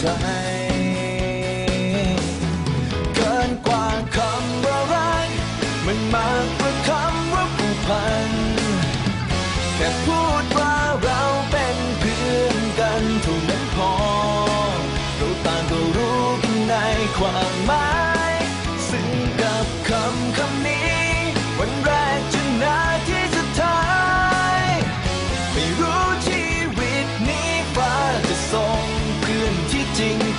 ใจ เกินกว่าคำว่ารัก มันมากกว่าคำว่าผูกพัน แค่พูดว่าเราเป็นเพื่อนกันเท่านั้นพอเราต่างก็รู้กันในความหมาย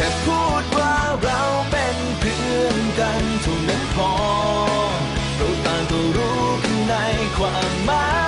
แค่พูดว่าเราเป็นเพื่อนกันเท่านั้นพอเราต่างก็รู้กันในความหมาย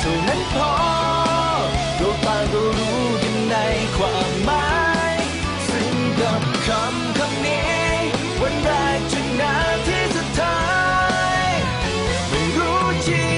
เท่านั้นพอเราตางก็รู้กันในความหมายซึ่งกับคำคำนี้ วันแรกจนนาที่สุดท้าย ไม่รู้จริง